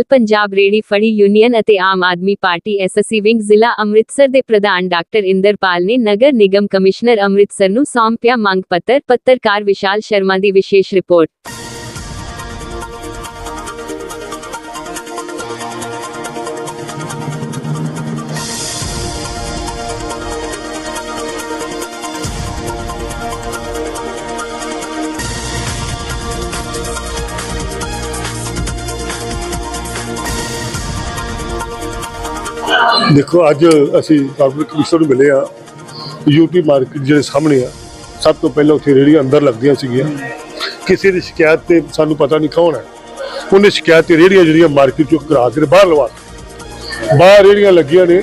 ਆਲ ਪੰਜਾਬ ਰੇੜੀ ਫੜੀ ਯੂਨੀਅਨ ਅਤੇ Aam Aadmi party SSC wing ਜ਼ਿਲ੍ਹਾ ਅੰਮ੍ਰਿਤਸਰ ਦੇ ਪ੍ਰਧਾਨ ਡਾਕਟਰ ਇੰਦਰਪਾਲ ਨੇ ਨਗਰ ਨਿਗਮ ਕਮਿਸ਼ਨਰ ਅੰਮ੍ਰਿਤਸਰ ਨੂੰ ਸੌਂਪਿਆ ਮੰਗ ਪੱਤਰ, ਪੱਤਰਕਾਰ ਵਿਸ਼ਾਲ ਸ਼ਰਮਾ ਦੀ ਵਿਸ਼ੇਸ਼ ਰਿਪੋਰਟ। ਦੇਖੋ, ਅੱਜ ਅਸੀਂ ਕਾਰਪੋਰੇਟ ਕਮਿਸ਼ਨਰ ਨੂੰ ਮਿਲੇ ਆ ਯੂਟੀ ਮਾਰਕੀਟ ਜਿਹੜੇ ਸਾਹਮਣੇ ਆ, ਸਭ ਤੋਂ ਪਹਿਲਾਂ ਉੱਥੇ ਰੇਹੜੀਆਂ ਅੰਦਰ ਲੱਗਦੀਆਂ ਸੀਗੀਆਂ। ਕਿਸੇ ਦੀ ਸ਼ਿਕਾਇਤ ਤੇ ਸਾਨੂੰ ਪਤਾ ਨਹੀਂ ਕੌਣ ਹੈ। ਉਹਨੇ ਸ਼ਿਕਾਇਤ ਤੇ ਰੇਹੜੀਆਂ ਜਿਹੜੀਆਂ ਮਾਰਕੀਟ ਚੋਂ ਕਰਾ ਕੇ ਬਾਹਰ ਲਵਾ ਦਿੱਤੀਆਂ। ਬਾਹਰ ਰੇਹੜੀਆਂ ਲੱਗੀਆਂ ਨੇ।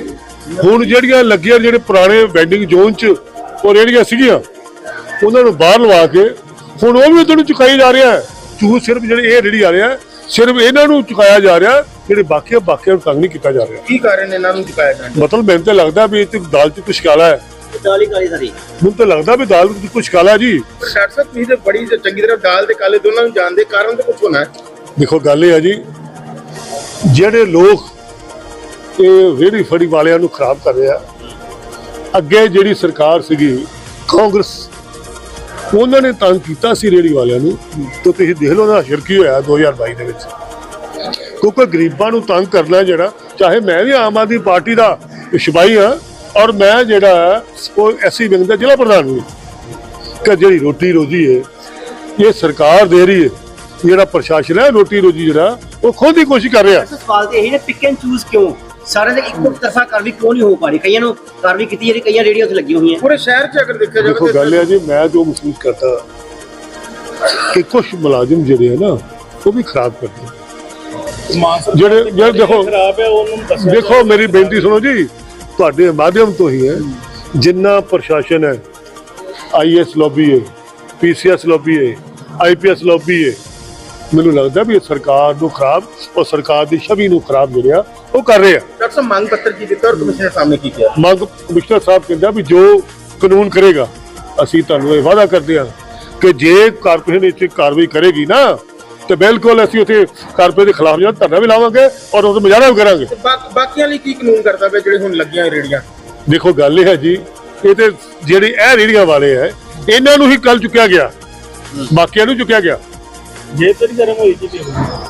ਹੁਣ ਜਿਹੜੀਆਂ ਲੱਗੀਆਂ ਜਿਹੜੇ ਪੁਰਾਣੇ ਵੈਂਡਿੰਗ ਜ਼ੋਨ 'ਚ ਉਹ ਰੇਹੜੀਆਂ ਸੀਗੀਆਂ। ਉਹਨਾਂ ਨੂੰ ਬਾਹਰ ਲਵਾ ਕੇ ਹੁਣ ਉਹ ਵੀ ਉਧਰ ਨੂੰ ਚੁਕਾਈ ਜਾ ਰਿਹਾ ਹੈ। ਚੂਹ ਸਿਰਫ ਜਿਹੜੇ ਇਹ ਰੇਹੜੀ ਆ ਰਿਹਾ ਸਿਰਫ ਇਹਨਾਂ ਨੂੰ ਚੁਕਾਇਆ ਜਾ ਰਿਹਾ। ਜਿਹੜੇ ਬਾਕੀ ਆ, ਬਾਕੀਆਂ ਨੂੰ ਤੰਗ ਨਹੀਂ ਕੀਤਾ ਜਾ ਰਿਹਾ। ਕੀ ਕਾਰਨ ਇਹਨਾਂ ਨੂੰ ਚੁਕਾਇਆ ਜਾਣਾ ਮਤਲਬ ਮੈਨੂੰ ਤਾਂ ਲੱਗਦਾ ਵੀ ਇਹ ਤੇ ਦਾਲ 'ਚ ਕੁਛ ਕਾਲਾ ਹੈ। ਦਾਲੀ ਕਾਲੀ ਸਾਰੀ। ਮੈਨੂੰ ਤਾਂ ਲੱਗਦਾ ਵੀ ਦਾਲ 'ਚ ਕੁਛ ਕਾਲਾ ਹੈ ਜੀ। ਪਰ ਡਾਕਟਰ ਸਾਹਿਬ ਤੁਸੀਂ ਤੇ ਬੜੀ ਚੰਗੀ ਤਰ੍ਹਾਂ ਦਾਲ ਤੇ ਕਾਲੇ ਦੋਨਾਂ ਨੂੰ ਜਾਣਦੇ ਕਾਰਨ ਤਾਂ ਕੁਝ ਹੋਣਾ ਹੈ ਦੇਖੋ ਗੱਲ ਇਹ ਹੈ ਜੀ ਜਿਹੜੇ ਲੋਕ ਇਹ ਰੇਹੜੀ ਫੜੀ ਵਾਲਿਆਂ ਨੂੰ ਖਰਾਬ ਕਰ ਰਿਹਾ ਅੱਗੇ ਜਿਹੜੀ ਸਰਕਾਰ ਸੀਗੀ ਕਾਂਗਰਸ ਉਹਨਾਂ ਨੇ ਤੰਗ ਕੀਤਾ ਸੀ ਰੇਹੜੀ ਵਾਲਿਆਂ ਨੂੰ। ਤੇ ਤੁਸੀਂ ਦੇਖ ਲਓ ਨਾ ਅਸਰ ਕੀ ਹੋਇਆ 2022 ਦੇ ਵਿੱਚ। ਕਿਉਂਕਿ ਗਰੀਬਾਂ ਨੂੰ ਤੰਗ ਕਰਨਾ ਜਿਹੜਾ ਚਾਹੇ ਮੈਂ ਵੀ ਆਮ ਆਦਮੀ ਪਾਰਟੀ ਦਾ ਸਿਪਾਹੀ ਹਾਂ ਔਰ ਮੈਂ ਜਿਹੜਾ ਉਹ ਐਸੀ ਵਿੰਗ ਦਾ ਜ਼ਿਲ੍ਹਾ ਪ੍ਰਧਾਨ ਵੀ ਕਿ ਜਿਹੜੀ ਰੋਟੀ ਰੋਜੀ ਹੈ ਇਹ ਸਰਕਾਰ ਦੇ ਰਹੀ ਹੈ ਜਿਹੜਾ ਪ੍ਰਸ਼ਾਸਨ ਹੈ ਰੋਟੀ ਰੋਜੀ ਜਿਹੜਾ ਉਹ ਖੁਦ ਹੀ ਕੋਸ਼ਿਸ਼ ਕਰ ਰਿਹਾ। ਸਵਾਲ ਤੇ ਇਹ ਨੇ ਪਿਕ ਐਂਡ ਚੂਜ਼ ਕਿਉਂ? ਸਾਰਿਆਂ ਦੇ ਇੱਕੋ ਤਰਫਾ ਕਾਰਵਾਈ ਕਿਉਂ ਨਹੀਂ ਹੋ ਪਾ ਰਹੀ? ਕਈਆਂ ਨੂੰ ਕਾਰਵਾਈ ਕੀਤੀ ਜਿਹੜੀ ਕਈਆਂ ਰੇੜੀਆਂ ਉੱਥੇ ਲੱਗੀਆਂ ਹੋਈਆਂ। ਪੂਰੇ ਸ਼ਹਿਰ 'ਚ ਅਗਰ ਦੇਖਿਆ ਦੇਖੋ ਜਾਵੇ ਗੱਲ ਇਹ ਹੈ ਜੀ ਮੈਂ ਜੋ ਮਹਿਸੂਸ ਕਰਦਾ ਕਿ ਕੁਝ ਮੁਲਾਜ਼ਮ ਜਿਹੜੇ ਹੈ ਨਾ ਉਹ ਵੀ ਖਰਾਬ ਕਰਦੇ। ਜਿਹੜੇ ਜਿਹੜੇ ਦੇਖੋ ਖਰਾਬ ਹੈ ਉਹਨੂੰ ਦੱਸਿਆ ਦੇਖੋ ਮੇਰੀ ਬੇਨਤੀ ਸੁਣੋ ਜੀ। ਤੁਹਾਡੇ ਮਾਧਿਅਮ ਤੋਂ ਹੀ ਹੈ। ਜਿੰਨਾ ਪ੍ਰਸ਼ਾਸਨ ਹੈ ਆਈਐਸ ਲੌਬੀ ਹੈ ਪੀਸੀਐਸ ਲੌਬੀ ਹੈ ਆਈਪੀਐਸ ਲੌਬੀ ਹੈ ਮੈਨੂੰ ਲੱਗਦਾ ਵੀ ਇਹ ਸਰਕਾਰ ਨੂੰ ਖਰਾਬ ਔਰ ਸਰਕਾਰ ਦੀ ਛਵੀ ਨੂੰ ਖਰਾਬ ਜਿਹੜਾ ਉਹ ਕਰ ਰਹੇ। ਆ ਡਾਕਟਰ ਸਾਹਿਬ ਮੰਗ ਪੱਤਰ ਕੀ ਦਿੱਤਾ ਔਰ ਕਮਿਸ਼ਨਰ ਸਾਹਮਣੇ ਕੀ ਕਿਹਾ? ਮੰਗ ਕਮਿਸ਼ਨਰ ਸਾਹਿਬ ਕਹਿੰਦਾ ਵੀ ਜੋ ਕਾਨੂੰਨ ਕਰੇਗਾ ਅਸੀਂ ਤੁਹਾਨੂੰ ਇਹ ਵਾਅਦਾ ਕਰਦੇ ਹਾਂ ਕਿ ਜੇ ਕਾਰਪੋਰੇਸ਼ਨ ਵਿੱਚ ਕਾਰਵਾਈ ਕਰੇਗੀ ਨਾ ਤੇ ਬਿਲਕੁਲ ਅਸੀਂ ਉੱਥੇ ਕਾਰਪੋਰੇਸ਼ਨ ਦੇ ਖਿਲਾਫ ਜਿਹੜਾ ਧਰਨਾ ਵੀ ਲਾਵਾਂਗੇ ਔਰ ਉਹ ਮੁਜ਼ਾਹਰਾ ਵੀ ਕਰਾਂਗੇ। ਬਾਕੀਆਂ ਲਈ ਕੀ ਕਾਨੂੰਨ ਕਰਦਾ ਪਿਆ ਜਿਹੜੇ ਹੁਣ ਲੱਗੀਆਂ ਰੇੜੀਆਂ? ਦੇਖੋ ਗੱਲ ਇਹ ਹੈ ਜੀ ਇਹ ਤੇ ਜਿਹੜੇ ਇਹ ਰੇੜੀਆਂ ਵਾਲੇ ਹੈ ਇਹਨਾਂ ਨੂੰ ਹੀ ਕੱਲ ਚੁੱਕਿਆ ਗਿਆ। ਬਾਕੀਆਂ ਨੂੰ ਚੁੱਕਿਆ ਗਿਆ। ਜੇ ਤੇਰੀ ਗਰਮ ਹੋਈ ਸੀ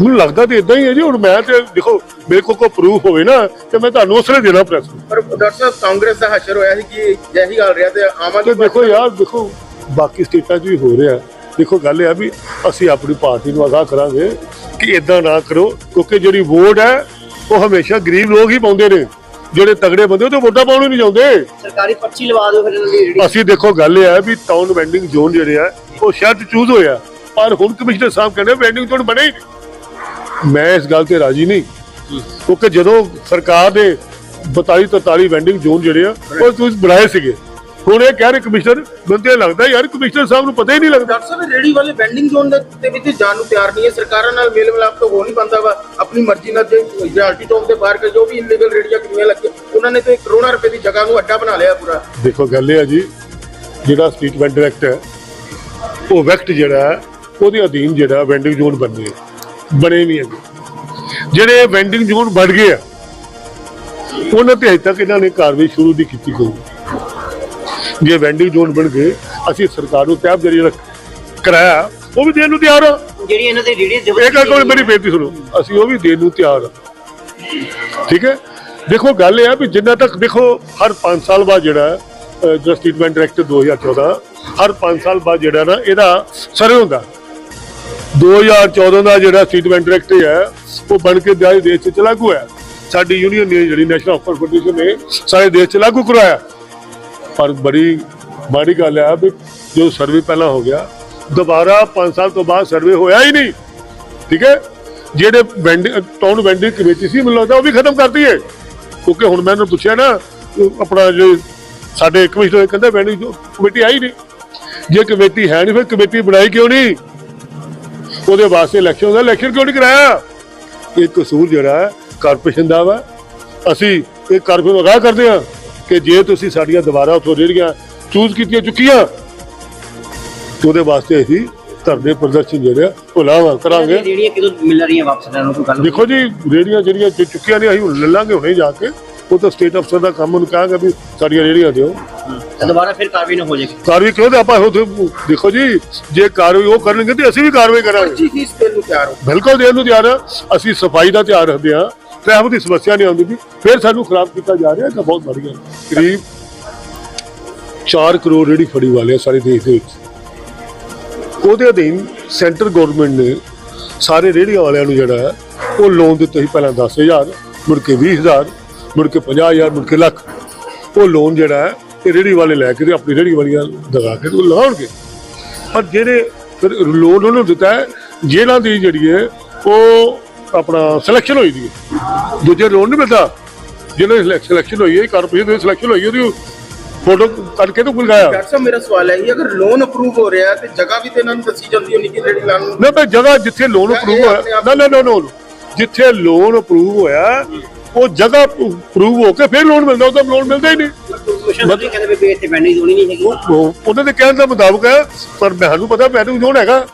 ਮੈਨੂੰ ਲੱਗਦਾ ਤੇ ਇਦਾਂ ਹੀ ਹੈ ਜੀ ਹੁਣ ਮੈਂ ਤੇ ਦੇਖੋ ਮੇਰੇ ਕੋਲ ਕੋਈ ਪ੍ਰੂਫ ਹੋਵੇ ਨਾ ਤੇ ਮੈਂ ਤੁਹਾਨੂੰ ਉਸਲੇ ਦੇਣਾ ਪ੍ਰੈਸ ਪਰ ਡਾਕਟਰ ਸਾਹਿਬ ਕਾਂਗਰਸ ਦਾ ਹਸ਼ਰ ਹੋਇਆ ਸੀ ਕਿ ਜੈਹੀ ਗੱਲ ਰਿਹਾ ਤੇ ਆਮ ਆਦਮੀ ਦੇਖੋ ਯਾਰ ਦੇਖੋ ਬਾਕੀ ਸਟੇਟਾਂ 'ਚ ਵੀ ਹੋ ਰਿਹਾ। ਦੇਖੋ ਗੱਲ ਇਹ ਆ ਵੀ ਅਸੀਂ ਆਪਣੀ ਪਾਰਟੀ ਨੂੰ ਆਗਾਹ ਕਰਾਂਗੇ ਕਿ ਇਦਾਂ ਨਾ ਕਰੋ ਕਿਉਂਕਿ ਜਿਹੜੀ ਵੋਟ ਹੈ ਉਹ ਹਮੇਸ਼ਾ ਗਰੀਬ ਲੋਕ ਹੀ ਪਾਉਂਦੇ ਨੇ। ਜਿਹੜੇ ਤਗੜੇ ਬੰਦੇ ਉਹ ਤਾਂ ਵੋਟਾਂ ਪਾਉਣ ਹੀ ਨਹੀਂ ਜਾਂਦੇ ਸਰਕਾਰੀ ਪਰਚੀ ਲਵਾ ਦਿਓ ਫਿਰ ਇਹਨਾਂ ਦੀ ਰੇੜੀ ਅਸੀਂ ਦੇਖੋ ਗੱਲ ਇਹ ਹੈ ਵੀ ਟਾਊਨ ਵੈਂਡਿੰਗ ਜ਼ੋਨ ਜਿਹੜੇ ਆ ਉਹ ਸ਼ਹਿਰ 'ਚ ਚੂਜ਼ ਹੋਇਆ ਪਰ ਹੁਣ ਕਮਿਸ਼ਨਰ ਸਾਹਿਬ ਕਹਿੰਦੇ ਵੈਂਡਿੰਗ ਜ਼ੋਨ ਬਣੇ। ਹੀ ਨਹੀਂ ਮੈਂ ਇਸ ਗੱਲ ਤੇ ਰਾਜੀ ਨਹੀਂ। ਕਿਉਂਕਿ ਜਦੋਂ ਸਰਕਾਰ ਦੇ 42 43 ਵੈਂਡਿੰਗ ਜ਼ੋਨ ਜਿਹੜੇ ਆ ਉਹ ਤੁਸੀਂ ਬਣਾਏ ਸੀਗੇ। ਹੁਣ ਇਹ ਕਹਿ ਰਹੇ ਕਮਿਸ਼ਨਰ ਇਹ ਲੱਗਦਾ ਯਾਰ ਕਮਿਸ਼ਨਰ ਸਾਹਿਬ ਨੂੰ ਪਤਾ ਹੀ ਨਹੀਂ ਲੱਗਦਾ। ਡਾਕਟਰ ਸਾਹਿਬ ਰੇੜੀ ਵਾਲੇ ਵੈਂਡਿੰਗ ਜ਼ੋਨ ਦੇ ਵਿੱਚ ਜਾਣ ਨੂੰ ਤਿਆਰ ਨਹੀਂ ਹੈ। ਸਰਕਾਰਾਂ ਨਾਲ ਮੇਲ ਮਿਲਾਪ ਤਾਂ ਹੋ ਨਹੀਂ ਬੰਦਾ ਵਾ। ਆਪਣੀ ਮਰਜ਼ੀ ਨਾਲ ਜੇ ਰਿਆਲਟੀ ਟੌਪ ਦੇ ਬਾਹਰ ਕੇ ਜੋ ਵੀ ਇਲੀਗਲ ਰੇੜੀਆਂ ਕਿੰਨੀਆਂ ਲੱਗੀਆਂ ਉਹਨਾਂ ਨੇ ਤੇ ਕਰੋੜਾਂ ਰੁਪਏ ਦੀ ਜਗ੍ਹਾ ਨੂੰ ਅੱਡਾ ਬਣਾ ਲਿਆ ਪੂਰਾ। ਦੇਖੋ ਗੱਲ ਇਹ ਹੈ ਜੀ ਜਿਹੜਾ ਸਟਰੀਟ ਵੈਂਡਰ ਐਕਟ ਹੈ ਉਹ ਵੈਕਟ ਜਿਹੜਾ ਉਹਦੇ ਅਧੀਨ ਜਿਹੜਾ ਵੈਂਡਿੰਗ ਜ਼ੋਨ ਬਣਨੇ ਆ। ਬਣੇ ਨਹੀਂ ਹੈਗੇ। ਜਿਹੜੇ ਵੈਂਡਿੰਗ ਜ਼ੋਨ ਬਣ ਗਏ ਆ ਉਹਨਾਂ ਤੇ ਅਜੇ ਤੱਕ ਇਹਨਾਂ ਨੇ ਕਾਰਵਾਈ ਸ਼ੁਰੂ ਨਹੀਂ ਕੀਤੀ ਕੋਈ ਜੇ ਵੈਂਡਿੰਗ ਜ਼ੋਨ ਬਣ ਗਏ ਅਸੀਂ ਸਰਕਾਰ ਨੂੰ ਤੈਅ ਜਰੀ ਕਰਾਇਆ। ਉਹ ਵੀ ਦੇਣ ਨੂੰ ਤਿਆਰ ਆ। ਜਿਹੜੀ ਇਹਨਾਂ ਦੀ ਇਹ ਗੱਲ ਕੋਈ ਮੇਰੀ ਬੇਨਤੀ ਸੁਣੋ ਅਸੀਂ ਉਹ ਵੀ ਦੇਣ ਨੂੰ ਤਿਆਰ ਹਾਂ ਠੀਕ ਹੈ? ਦੇਖੋ ਗੱਲ ਇਹ ਆ ਵੀ ਜਿੰਨਾ ਤੱਕ ਦੇਖੋ ਹਰ 5 ਸਾਲ ਬਾਅਦ ਜਿਹੜਾ ਜਿਹੜਾ ਸਟੇਟਮੈਂਟ ਡਾਇਰੈਕਟ 2014 ਹਰ 5 ਸਾਲ ਬਾਅਦ ਜਿਹੜਾ ਨਾ ਇਹਦਾ ਸਰਵੇ ਹੁੰਦਾ। 2014 ਦਾ ਜਿਹੜਾ ਸਟੇਟਮੈਂਟ ਡਾਇਰੈਕਟ ਹੈ ਉਹ ਬਣ ਕੇ ਦੇਸ਼ ਦੇਸ਼ 'ਚ ਲਾਗੂ ਹੈ ਸਾਡੀ ਯੂਨੀਅਨ ਨੇ ਜਿਹੜੀ ਨੈਸ਼ਨਲ ਆਫਰ ਫੈਡਰੇਸ਼ਨ ਨੇ ਸਾਰੇ ਦੇਸ਼ 'ਚ ਲਾਗੂ ਕਰਵਾਇਆ ਪਰ ਬੜੀ, ਮਾੜੀ ਗੱਲ ਹੈ ਵੀ ਜੋ ਸਰਵੇ ਪਹਿਲਾਂ ਹੋ ਗਿਆ, ਦੁਬਾਰਾ 5 ਸਾਲ ਤੋਂ ਬਾਅਦ ਸਰਵੇ ਹੋਇਆ ਹੀ ਨਹੀਂ। ਠੀਕ ਹੈ? ਜਿਹੜੇ ਵੈਂਡਿੰਗ ਟਾਊਨ ਵੈਂਡਿੰਗ ਕਮੇਟੀ ਸੀ, ਮੈਨੂੰ ਲੱਗਦਾ ਉਹ ਵੀ ਖਤਮ ਕਰਤੀ ਹੈ ਕਿਉਂਕਿ ਹੁਣ ਮੈਂ ਉਹਨੂੰ ਪੁੱਛਿਆ ਨਾ, ਆਪਣਾ ਜੇ ਸਾਡੇ ਕਮਿਸ਼ਨਰ ਕਹਿੰਦਾ ਵੈਂਡਿੰਗ ਕਮੇਟੀ ਆਈ ਨਹੀਂ। ਜੇ ਕਮੇਟੀ ਹੈ ਨਹੀਂ, ਫਿਰ ਕਮੇਟੀ ਬਣਾਈ ਕਿਉਂ ਨਹੀਂ? ਉਹਦੇ ਵਾਸਤੇ ਇਲੈਕਸ਼ਨ ਦਾ ਇਲੈਕਸ਼ਨ ਕਿਉਂ ਨਹੀਂ ਕਰਾਇਆ? ਇਹ ਕਸੂਰ ਜਿਹੜਾ ਕਾਰਪੋਰੇਸ਼ਨ ਦਾ ਵਾ। ਅਸੀਂ ਇਹ ਕਾਰਪੋਰੇਸ਼ਨ ਨੂੰ ਕਰਦੇ ਹਾਂ। ਕਿ ਜੇ ਤੁਸੀਂ ਸਾਡੀਆਂ ਦੁਬਾਰਾ ਉੱਥੋਂ ਰੇੜੀਆਂ ਚੂਜ਼ ਕੀਤੀਆਂ ਚੁੱਕੀਆਂ ਉਹਦੇ ਵਾਸਤੇ ਅਸੀਂ ਧਰਨੇ ਪ੍ਰਦਰਸ਼ਨ ਜਿਹੜੇ ਆ ਉਹ ਲਾਵਾਂ ਕਰਾਂਗੇ। ਜਿਹੜੀਆਂ ਕਿਦੋਂ ਮਿਲ ਰਹੀਆਂ ਵਾਪਸ ਇਹਨਾਂ ਨੂੰ? ਕੋਈ ਗੱਲ ਦੇਖੋ ਜੀ ਰੇੜੀਆਂ ਜਿਹੜੀਆਂ ਚੁੱਕੀਆਂ ਨੇ ਅਸੀਂ ਹੁਣ ਲੈ ਲਾਂਗੇ ਹੁਣੇ ਜਾ ਕੇ। ਉਹ ਤਾਂ ਸਟੇਟ ਅਫਸਰ ਦਾ ਕੰਮ ਉਹਨੂੰ ਕਹਾਂਗਾ ਵੀ ਸਾਡੀਆਂ ਰੇੜੀਆਂ ਦਿਓ। ਦੁਬਾਰਾ ਫਿਰ ਕਾਰਵਾਈ ਨਾ ਹੋ ਜਾਏਗੀ ਕਾਰਵਾਈ ਕਿਉਂ ਤੇ ਆਪਾਂ ਦੇਖੋ ਜੀ ਜੇ ਕਾਰਵਾਈ ਉਹ ਕਰਨਗੇ ਤੇ ਅਸੀਂ ਵੀ ਕਾਰਵਾਈ ਕਰਾਂਗੇ। ਪਰਚੀ ਫੀਸ ਦੇਣ ਨੂੰ ਤਿਆਰ ਹੋ। ਬਿਲਕੁਲ ਦੇਣ ਨੂੰ ਤਿਆਰ ਆ। ਅਸੀਂ ਸਫ਼ਾਈ ਦਾ ਧਿਆਨ ਰੱਖਦੇ ਆ ਟ੍ਰੈਫਿਕ ਦੀ ਸਮੱਸਿਆ ਨਹੀਂ ਆਉਂਦੀ ਜੀ। ਫਿਰ ਸਾਨੂੰ ਖਰਾਬ ਕੀਤਾ ਜਾ ਰਿਹਾ ਤਾਂ ਬਹੁਤ ਵਧੀਆ ਕਰੀਬ 4 ਕਰੋੜ ਰੇੜੀ ਫੜੀ ਵਾਲੇ ਆ ਸਾਰੇ ਦੇਸ਼ ਦੇ ਵਿੱਚ। ਉਹਦੇ ਅਧੀਨ ਸੈਂਟਰ ਗਵਰਨਮੈਂਟ ਨੇ ਸਾਰੇ ਰੇੜੀਆਂ ਵਾਲਿਆਂ ਨੂੰ ਜਿਹੜਾ ਉਹ ਲੋਨ ਦਿੱਤੇ ਸੀ ਪਹਿਲਾਂ 10000 ਮੁੜ ਕੇ 20000 ਮੁੜ ਕੇ 50000 ਮੁੜ ਕੇ ਲੱਖ। ਉਹ ਲੋਨ ਜਿਹੜਾ ਹੈ, ਇਹ ਰੇੜੀ ਵਾਲੇ ਲੈ ਕੇ ਤੇ ਆਪਣੀ ਰੇੜੀ ਵਾਲੀਆਂ ਦਗਾ ਕੇ ਉਹ ਲਾਉਣਗੇ। ਪਰ ਜਿਹੜੇ ਫਿਰ ਲੋਨ ਉਹਨੂੰ ਦਿੱਤਾ ਹੈ ਜਿਹਨਾਂ ਦੀ ਜਿਹੜੀ ਹੈ, ਉਹ ਆਪਣਾ ਸਿਲੈਕਸ਼ਨ ਹੋਈ ਦੀ ਦੂਜੇ ਲੋਨ ਨਹੀਂ ਮਿਲਦਾ। ਜਿਹਨਾਂ ਸਿਲੈਕਸ਼ਨ ਹੋਈ ਹੈ ਕਾਰਪੋਰੇਸ਼ਨ ਦੀ ਸਿਲੈਕਸ਼ਨ ਹੋਈ ਉਹਦੀ ਫੋਟੋ ਕਰਕੇ ਤੋਂ ਲਗਾਇਆ ਡਾਕਟਰ ਸਾਹਿਬ ਮੇਰਾ ਸਵਾਲ ਹੈ ਜੀ ਅਗਰ ਲੋਨ ਅਪਰੂਵ ਹੋ ਰਿਹਾ ਹੈ ਤੇ ਜਗ੍ਹਾ ਵੀ ਤੇ ਇਹਨਾਂ ਨੂੰ ਦੱਸੀ ਜਾਂਦੀ ਹੋਣੀ ਕਿ ਰੇੜੀ ਲਾਉਣ ਨੂੰ ਨਾ ਮੈਂ ਜਗ੍ਹਾ ਜਿੱਥੇ ਲੋਨ ਇਹ ਅਪਰੂਵ ਹੋਇਆ ਨਾ ਨਾ ਨਾ ਨਾ ਜਿੱਥੇ ਲੋਨ ਅਪਰੂਵ ਹੋਇਆ ਉਹ ਜਗ੍ਹਾ ਅਪਰੂਵ ਹੋ ਕੇ ਫਿਰ ਲੋਨ ਮਿਲਦਾ ਉਹਦਾ ਲੋਨ ਮਿਲਦਾ ਹੀ ਨਹੀਂ। ਨਹੀਂ ਨਹੀਂ ਉਹਨਾਂ ਦੇ ਕਹਿਣ ਦਾ ਮੁਤਾਬਕ ਹੈ ਪਰ ਮੈਨੂੰ ਪਤਾ ਮੈਨੂੰ ਜੋਨ ਹੈਗਾ?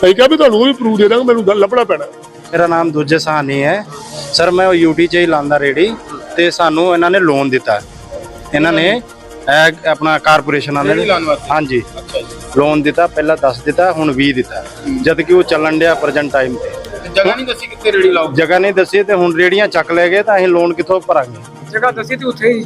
ਸਹੀ ਕਿਹਾ ਵੀ ਤੁਹਾਨੂੰ ਵੀ ਪ੍ਰੂਫ ਦੇ ਦਾਂਗਾ ਮੈਨੂੰ ਲੱਭਣਾ ਪੈਣਾ। ਮੇਰਾ ਨਾਮ ਦੂਜੇ ਸਹਾਨੀ ਹੈ। ਸਰ ਮੈਂ ਯੂਟੀ ਚ ਹੀ ਲਾਂਦਾ ਰੇੜੀ ਤੇ ਸਾਨੂੰ ਇਹਨਾਂ ਨੇ ਲੋਨ ਦਿੱਤਾ। ਇਹਨਾਂ ਨੇ ਇਹ ਆਪਣਾ ਕਾਰਪੋਰੇਸ਼ਨ ਲਾਉਣ ਨੇ। ਹਾਂਜੀ। ਲੋਨ ਦਿੱਤਾ ਪਹਿਲਾਂ 10 ਦਿੱਤਾ ਹੁਣ 20 ਦਿੱਤਾ। ਜਦ ਕਿ ਉਹ ਚੱਲਣ ਡਿਆ ਪ੍ਰੈਜ਼ੈਂਟ ਟਾਈਮ ਤੇ। ਜਗ੍ਹਾ ਨਹੀਂ ਦੱਸੀ ਕਿੱਥੇ ਰੇੜੀ ਲਾਓ? ਜਗ੍ਹਾ ਨਹੀਂ ਦੱਸੀ ਤੇ ਹੁਣ ਰੇੜੀਆਂ ਚੱਕ ਲੈ ਗਏ ਤਾਂ ਅਸੀਂ ਲੋਨ ਕਿੱਥੋਂ ਭਰਾਂਗੇ? ਜਗ੍ਹਾ ਦੱਸੀ ਤੇ ਉੱਥੇ ਹੀ।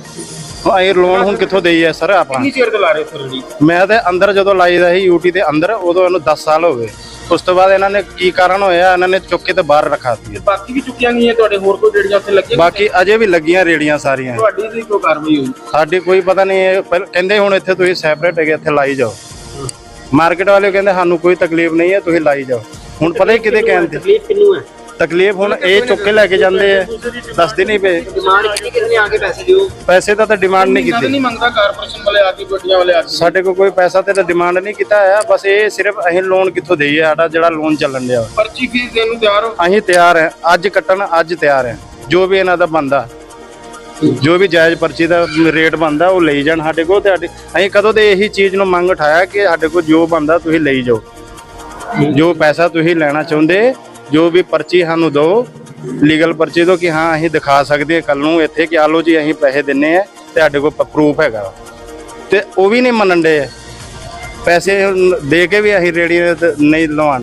ਹੁਣ ਅਸੀਂ ਲੋਨ ਹੁਣ ਕਿੱਥੋਂ ਦੇਈਏ ਸਰ ਆਪਾਂ? ਕਿੰਨੀ ਚਿਰ ਤੋਂ ਲਾ ਰਹੇ ਉੱਥੇ ਰੇੜੀ? ਮੈਂ ਤੇ ਅੰਦਰ ਜਦੋਂ ਲਾਈਦਾ ਸੀ ਯੂਟੀ ਦੇ ਅੰਦਰ ਉਦੋਂ ਇਹਨੂੰ 10 ਸਾਲ ਹੋ ਗਏ। ਉਸ ਤੋਂ ਬਾਅਦ ਇਹਨਾਂ ਨੇ ਕੀ ਕਾਰਨ ਹੋਇਆ ਇਹਨਾਂ ਨੇ ਚੁੱਕ ਕੇ ਤੇ ਬਾਹਰ ਰਖਾ ਦਿੱਤੀ ਬਾਕੀ ਵੀ ਚੁੱਕੀਆਂ ਗਈਆਂ ਤੁਹਾਡੇ ਹੋਰ ਕੋਈ ਰੇੜੀਆਂ ਉੱਥੇ ਲੱਗੀਆਂ ਬਾਕੀ ਅਜੇ ਵੀ ਲੱਗੀਆਂ ਰੇੜੀਆਂ ਸਾਰੀਆਂ। ਤੁਹਾਡੀ ਦੀ ਕੋਈ ਕਾਰਵਾਈ ਹੋਈ? ਸਾਡੀ ਕੋਈ ਪਤਾ ਨਹੀਂ ਇਹ ਪਹਿਲ- ਕਹਿੰਦੇ ਹੁਣ ਇੱਥੇ ਤੁਸੀਂ ਸੈਪਰੇਟ ਹੈਗੇ ਇੱਥੇ ਲਾਈ ਜਾਓ। ਮਾਰਕੀਟ ਵਾਲੇ ਕਹਿੰਦੇ ਸਾਨੂੰ ਕੋਈ ਤਕਲੀਫ ਨਹੀਂ ਹੈ ਤੁਸੀਂ ਲਾਈ ਜਾਓ। ਹੁਣ ਪਤਾ ਹੀ ਕਿਤੇ ਕਹਿੰਦੇ ਤਕਲੀਫ ਕਿੰਨੂੰ ਹੈ? ਤਕਲੀਫ ਹੁਣ ਇਹ ਚੁੱਕ ਕੇ ਲੈ ਕੇ ਜਾਂਦੇ ਆ ਦੱਸਦੇ ਨਹੀਂ ਪਏ। ਡਿਮਾਂਡ ਕੀਤੀ ਕਿਸੇ ਨੇ ਆ ਕੇ ਪੈਸੇ ਦਿਓ? ਪੈਸੇ ਦਾ ਤਾਂ ਡਿਮਾਂਡ ਨਹੀਂ ਨਹੀਂ ਕੀਤੀ। ਮੰਗਦਾ ਕਾਰਪੋਰੇਸ਼ਨ ਵਾਲੇ ਆ ਕੇ ਗੱਡੀਆਂ ਵਾਲੇ ਆ ਕੇ। ਸਾਡੇ ਕੋਲ ਕੋਈ ਪੈਸਾ ਤੇ ਡਿਮਾਂਡ ਨਹੀਂ ਕੀਤਾ ਹੈ ਬਸ ਇਹ ਸਿਰਫ ਅਸੀਂ ਲੋਨ ਕਿੱਥੋਂ ਦੇਈਏ ਸਾਡਾ ਜਿਹੜਾ ਲੋਨ ਚੱਲਣ ਡਿਆ। ਪਰਚੀ ਫੀਸ ਦੇਣ ਨੂੰ ਤਿਆਰ ਹੋ? ਅਸੀਂ ਤਿਆਰ ਹੈ ਅੱਜ ਕੱਟਣ ਅੱਜ ਤਿਆਰ ਹੈ। ਜੋ ਵੀ ਇਹਨਾਂ ਦਾ ਬੰਦਾ ਜੋ ਵੀ ਜਾਇਜ਼ ਪਰਚੀ ਦਾ ਰੇਟ ਬੰਦਾ ਉਹ ਲਈ ਜਾਣ ਸਾਡੇ ਕੋਲ ਤੇ ਅਸੀਂ ਕਦੋਂ ਦੇ ਇਹੀ ਚੀਜ਼ ਨੂੰ ਮੰਗ ਉਠਾਇਆ ਕਿ ਸਾਡੇ ਕੋਲ ਜੋ ਬੰਦਾ ਤੁਸੀਂ ਲਈ ਜਾਓ। ਜੋ ਪੈਸਾ ਤੁਸੀਂ ਲੈਣਾ ਚਾਹੁੰਦੇ ਜੋ ਵੀ ਪਰਚੀ ਸਾਨੂੰ ਦਿਓ ਲੀਗਲ ਪਰਚੀ ਦਿਓ ਕਿ ਹਾਂ, ਅਸੀਂ ਦਿਖਾ ਸਕਦੇ ਹਾਂ ਕੱਲ ਨੂੰ ਇੱਥੇ ਕਿ ਆ ਲਓ ਜੀ, ਅਸੀਂ ਪੈਸੇ ਦਿੰਨੇ ਆ ਤੇ ਸਾਡੇ ਕੋਲ ਪ੍ਰੂਫ ਹੈਗਾ ਤੇ ਉਹ ਵੀ ਨਹੀਂ ਮੰਨਣ ਦੇ ਪੈਸੇ ਦੇ ਕੇ ਵੀ ਅਸੀਂ ਰੇੜੀ ਨਹੀਂ ਲਵਾਉਣ।